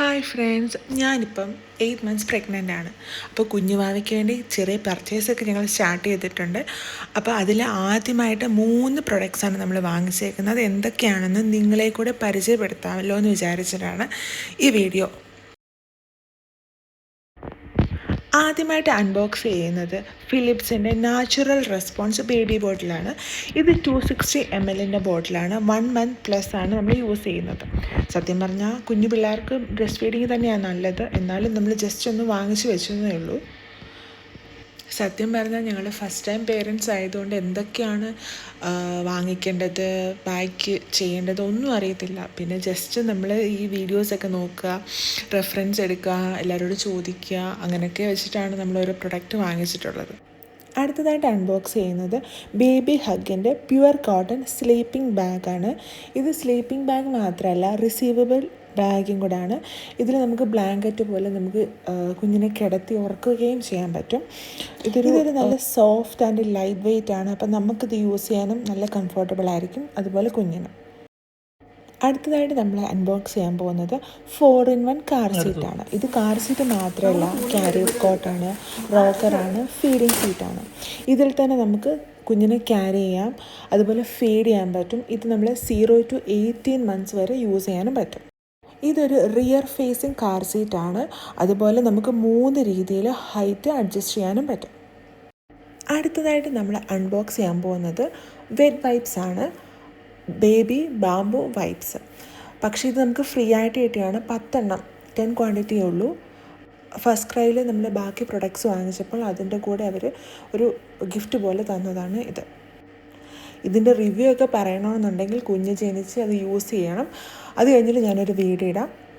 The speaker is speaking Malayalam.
ഹായ് ഫ്രണ്ട്സ് ഞാനിപ്പം എയ്റ്റ് മന്ത്സ് പ്രഗ്നന്റ് ആണ്. അപ്പോൾ കുഞ്ഞുമാവയ്ക്ക് വേണ്ടി ചെറിയ പർച്ചേസൊക്കെ ഞങ്ങൾ സ്റ്റാർട്ട് ചെയ്തിട്ടുണ്ട്. അപ്പോൾ അതിൽ ആദ്യമായിട്ട് മൂന്ന് പ്രൊഡക്ട്സാണ് നമ്മൾ വാങ്ങിച്ചേക്കുന്നത്. എന്തൊക്കെയാണെന്ന് നിങ്ങളെ കൂടെ പരിചയപ്പെടുത്താമല്ലോ എന്ന് വിചാരിച്ചിട്ടാണ് ഈ വീഡിയോ ആദ്യമായിട്ട് അൺബോക്സ് ചെയ്യുന്നത് ഫിലിപ്സിന്റെ നാച്ചുറൽ റെസ്പോൺസ് ബേബി ബോട്ടിലാണ് ഇത് ടു സിക്സ്റ്റി എം എല്ലിന്റെ ബോട്ടിലാണ് വൺ മന്ത് പ്ലസ് ആണ് നമ്മൾ യൂസ് ചെയ്യുന്നത്. സത്യം പറഞ്ഞാൽ കുഞ്ഞു പിള്ളേർക്ക് ബ്രസ്റ്റ് ഫീഡിങ് തന്നെയാണ് നല്ലത്. എന്നാലും നമ്മൾ ജസ്റ്റ് ഒന്ന് വാങ്ങിച്ച് വെച്ചതേ ഉള്ളൂ. സത്യം പറഞ്ഞാൽ ഞങ്ങൾ ഫസ്റ്റ് ടൈം പേരൻസ് ആയതുകൊണ്ട് എന്തൊക്കെയാണ് വാങ്ങിക്കേണ്ടത് ബാക്ക് ചെയ്യേണ്ടത് ഒന്നും അറിയത്തില്ല. പിന്നെ ജസ്റ്റ് നമ്മൾ ഈ വീഡിയോസൊക്കെ നോക്കുക റെഫറൻസ് എടുക്കുക എല്ലാവരോടും ചോദിക്കുക അങ്ങനെയൊക്കെ വെച്ചിട്ടാണ് നമ്മൾ ഓരോ പ്രൊഡക്റ്റ് വാങ്ങിച്ചിട്ടുള്ളത്. അടുത്തതായിട്ട് അൺബോക്സ് ചെയ്യുന്നത് ബേബി ഹഗിന്റെ പ്യുവർ കോട്ടൺ സ്ലീപ്പിംഗ് ബാഗാണ് ഇത് സ്ലീപ്പിംഗ് ബാഗ് മാത്രമല്ല റിസീവബിൾ ബാഗും കൂടാണ്. ഇതിൽ നമുക്ക് ബ്ലാങ്കറ്റ് പോലെ നമുക്ക് കുഞ്ഞിനെ കിടത്തി ഉറക്കുകയും ചെയ്യാൻ പറ്റും. ഇതൊരു ഇതൊരു നല്ല സോഫ്റ്റ് ആൻഡ് ലൈറ്റ് വെയ്റ്റ് ആണ്. അപ്പം നമുക്കിത് യൂസ് ചെയ്യാനും നല്ല കംഫർട്ടബിൾ ആയിരിക്കും. അതുപോലെ കുഞ്ഞിനും. അടുത്തതായിട്ട് നമ്മൾ അൺബോക്സ് ചെയ്യാൻ പോകുന്നത് ഫോർ ഇൻ വൺ കാർ സീറ്റാണ് ഇത് കാർ സീറ്റ് മാത്രമല്ല ക്യാരിയർ കോട്ടാണ് റോക്കറാണ് ഫീഡിങ് സീറ്റാണ് ഇതിൽ തന്നെ നമുക്ക് കുഞ്ഞിനെ ക്യാരി ചെയ്യാം. അതുപോലെ ഫീഡ് ചെയ്യാൻ പറ്റും. ഇത് നമ്മൾ സീറോ ടു എയ്റ്റീൻ മന്ത്സ് വരെ യൂസ് ചെയ്യാനും പറ്റും. ഇതൊരു റിയർ ഫേസിങ് കാർ സീറ്റാണ് അതുപോലെ നമുക്ക് മൂന്ന് രീതിയിൽ ഹൈറ്റ് അഡ്ജസ്റ്റ് ചെയ്യാനും പറ്റും. അടുത്തതായിട്ട് നമ്മൾ അൺബോക്സ് ചെയ്യാൻ പോകുന്നത് വെറ്റ് വൈപ്സ് ആണ്. ബേബി ബാംബു വൈപ്സ് പക്ഷേ ഇത് നമുക്ക് ഫ്രീ ആയിട്ട് കിട്ടിയാണ് പത്തെണ്ണം. ടെൻ ക്വാണ്ടിറ്റിയേ ഉള്ളൂ. ഫസ്റ്റ് ക്രൈയിൽ നമ്മൾ ബാക്കി പ്രൊഡക്ട്സ് വാങ്ങിച്ചപ്പോൾ അതിന്റെ കൂടെ അവർ ഒരു ഗിഫ്റ്റ് പോലെ തന്നതാണ് ഇത്. ഇതിന്റെ റിവ്യൂ ഒക്കെ പറയണമെന്നുണ്ടെങ്കിൽ കുഞ്ഞ് ജനിച്ച് അത് യൂസ് ചെയ്യണം. അത് കഴിഞ്ഞിട്ട് ഞാനൊരു വീഡിയോ ഇടാം.